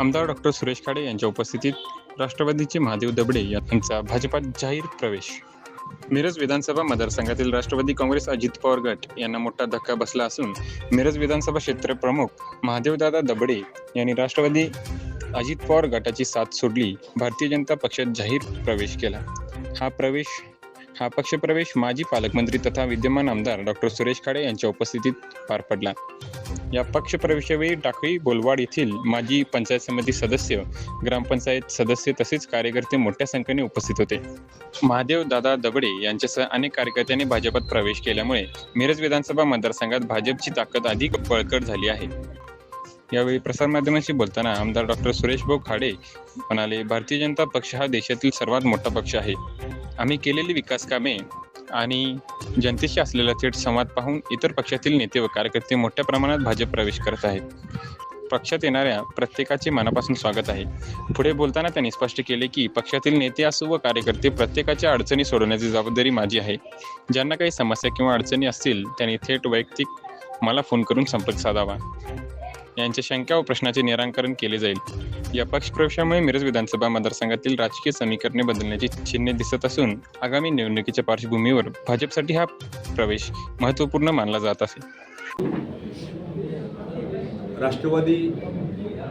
आमदार डॉक्टर सुरेश खाडे यांच्या उपस्थितीत राष्ट्रवादीचे महादेव दबडे यांचा भाजपात जाहीर प्रवेश. मिरज विधानसभा मतदारसंघातील राष्ट्रवादी काँग्रेस अजित पवार गट यांना मोठा धक्का बसला असून मिरज विधानसभा क्षेत्र प्रमुख महादेवदादा दबडे यांनी राष्ट्रवादी अजित पवार गटाची साथ सोडली भारतीय जनता पक्षात जाहीर प्रवेश केला. हा प्रवेश हा पक्षप्रवेश माजी पालकमंत्री तथा विद्यमान आमदार डॉक्टर सुरेश खाडे यांच्या उपस्थितीत पार पडला. या पक्षप्रवेशावेळी टाकळी बोलवाड येथील माजी पंचायत समिती सदस्य ग्रामपंचायत सदस्य तसेच कार्यकर्ते मोठ्या संख्येने उपस्थित होते. महादेव दादा दगडे यांच्यासह अनेक कार्यकर्त्यांनी भाजपात प्रवेश केल्यामुळे मिरज विधानसभा मतदारसंघात भाजपची ताकद अधिक बळकट झाली आहे. यावेळी प्रसारमाध्यमांशी बोलताना आमदार डॉक्टर सुरेश भाऊ खाडे म्हणाले भारतीय जनता पक्ष हा देशातील सर्वात मोठा पक्ष आहे. आम्ही केलेली विकास कामे आणि जनतेशी असलेला थेट संवाद पाहून इतर पक्षातील नेते व कार्यकर्ते मोठ्या प्रमाणात भाजप प्रवेश करत आहेत. पक्षात येणाऱ्या प्रत्येकाचे मनापासून स्वागत आहे. पुढे बोलताना त्यांनी स्पष्ट केले की पक्षातील नेते असो व कार्यकर्ते प्रत्येकाच्या अडचणी सोडवण्याची जबाबदारी माझी आहे. ज्यांना काही समस्या किंवा अडचणी असतील त्यांनी थेट वैयक्तिक मला फोन करून संपर्क साधावा. यांच्या शंका व प्रश्नाचे निराकरण केले जाईल. या पक्षप्रवेशामुळे मिरज विधानसभा मतदारसंघातील राजकीय समीकरणे बदलण्याची चिन्हे दिसत असून आगामी निवडणुकीच्या पार्श्वभूमीवर भाजपसाठी हा प्रवेश महत्त्वपूर्ण मानला जात असे. राष्ट्रवादी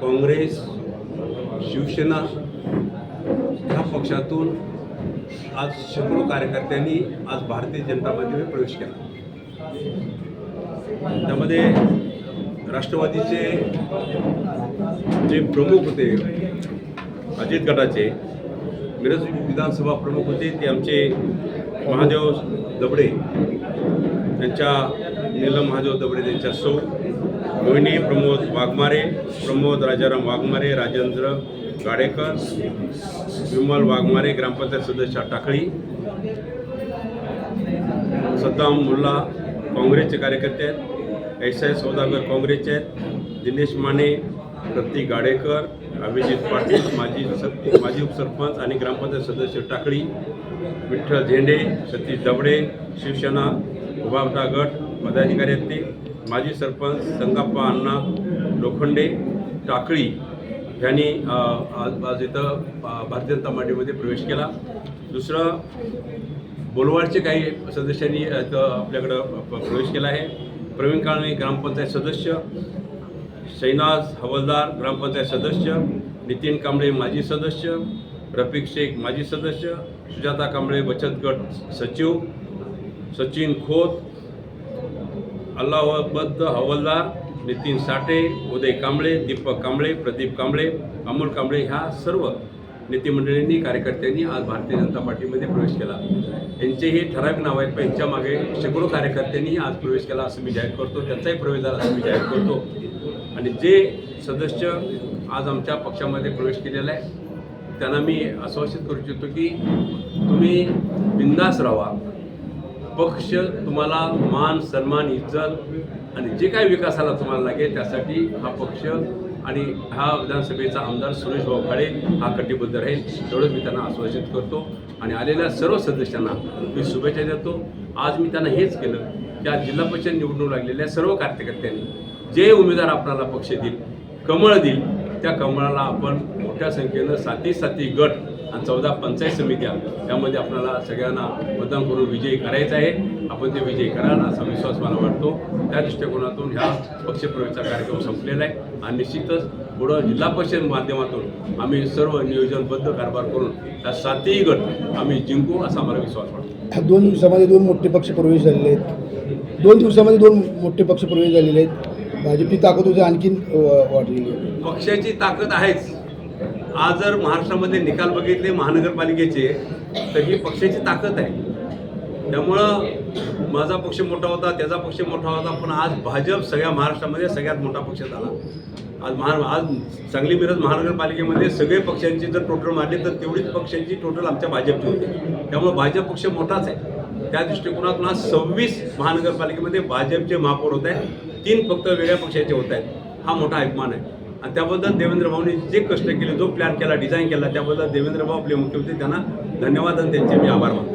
काँग्रेस शिवसेना ह्या पक्षातून आज शेकडो कार्यकर्त्यांनी आज भारतीय जनता पार्टीमध्ये प्रवेश केला. त्यामध्ये राष्ट्रवादीचे जे प्रमुख होते अजित गटाचे मिरज विधानसभा प्रमुख होते ते आमचे महादेव दबडे. त्यांच्या नीलम महादेव दबडे त्यांच्या सौ. मोहिनी प्रमोद वाघमारे प्रमोद राजाराम वाघमारे राजेंद्र गाडेकर विमल वाघमारे ग्रामपंचायत सदस्य टाकळी सद्दाम मुल्ला काँग्रेसचे कार्यकर्ते आहेत. एस आय सौदागर काँग्रेसचे आहेत. दिनेश माने प्रतीक गाडेकर अभिजित पाटील माजी स माजी उपसरपंच आणि ग्रामपंचायत सदस्य टाकळी विठ्ठल झेंडे सतीश दबडे शिवसेना उभावता गट पदाधिकारी आहेत ते. माजी सरपंच संगाप्पा अण्णा लोखंडे टाकळी यांनी आज आज इथं भारतीय जनता पार्टीमध्ये प्रवेश केला. दुसरं बोलवाडचे काही सदस्यांनी आपल्याकडं प- प्रवेश केला आहे. प्रवीण काळणे ग्रामपंचायत सदस्य शैनाज हवलदार ग्रामपंचायत सदस्य नितीन कांबळे माजी सदस्य रफिक शेख माजी सदस्य सुजाता कांबळे बचत गट सचिव सचिन खोत अल्लाहबद्द हवलदार नितीन साठे उदय कांबळे दीपक कांबळे प्रदीप कांबळे अमोल कांबळे ह्या सर्व नेतेमंडळींनी कार्यकर्त्यांनी आज भारतीय जनता पार्टीमध्ये प्रवेश केला. यांचे हे ठराविक नाव आहेत पण यांच्या मागे शेकडो कार्यकर्त्यांनी आज प्रवेश केला असं मी जाहीर करतो. त्यांचाही प्रवेश झाला असं मी जाहीर करतो. आणि जे सदस्य आज आमच्या पक्षामध्ये प्रवेश केलेला आहे त्यांना मी आश्वासित करू इच्छितो की तुम्ही बिंदास राहा. पक्ष तुम्हाला मान सन्मान इज्जत आणि जे काही विकासाला तुम्हाला लागेल त्यासाठी हा पक्ष आणि हा विधानसभेचा आमदार सुरेश भाऊ खाडे हा कटिबद्ध राहील एवढंच मी त्यांना आश्वासित करतो. आणि आलेल्या सर्व सदस्यांना मी शुभेच्छा देतो. आज मी त्यांना हेच केलं की आज जिल्हा परिषद निवडणूक लागलेल्या सर्व कार्यकर्त्यांनी जे उमेदवार आपल्याला पक्ष देईल कमळ देईल त्या कमळाला आपण मोठ्या संख्येनं साती साती गट आणि चौदा पंचायत समित्या यामध्ये आपल्याला सगळ्यांना मतदान करून विजयी करायचं आहे. आपण ते विजयी कराल असा विश्वास मला वाटतो. त्या दृष्टिकोनातून ह्या पक्षप्रवेशचा कार्यक्रम संपलेला आहे. आणि निश्चितच पुढं जिल्हा परिषद माध्यमातून आम्ही सर्व नियोजनबद्ध कारभार करून त्या सातही गट आम्ही जिंकू असा आम्हाला विश्वास वाटतो. दोन दिवसामध्ये दोन मोठे पक्ष प्रवेश झालेले आहेत. दोन दिवसामध्ये दोन मोठे पक्ष प्रवेश झालेले आहेत. भाजपची ताकद होती आणखीन वाढलेली आहे. पक्षाची ताकद आहेच. आज जर महाराष्ट्रामध्ये निकाल बघितले महानगरपालिकेचे तर ही पक्षाची ताकद आहे. त्यामुळं माझा पक्ष मोठा होता त्याचा पक्ष मोठा होता पण आज भाजप सगळ्या महाराष्ट्रामध्ये सगळ्यात मोठा पक्ष झाला आज महा आज सांगली मिरज महानगरपालिकेमध्ये सगळे पक्षांची जर टोटल मारली तर तेवढीच पक्षांची टोटल आमच्या भाजपची होती. त्यामुळे भाजप पक्ष मोठाच आहे. त्या दृष्टिकोनातून आज सव्वीस महानगरपालिकेमध्ये भाजपचे महापौर होत आहेत. तीन फक्त वेगळ्या पक्षाचे होत आहेत. हा मोठा अभिमान आहे. आणि त्याबद्दल देवेंद्र भाऊनी जे कष्ट केले जो प्लॅन केला डिझाईन केला त्याबद्दल देवेंद्र भाऊ आपले मुख्यमंत्री त्यांना धन्यवाद आणि त्यांचे मी आभार मानतो.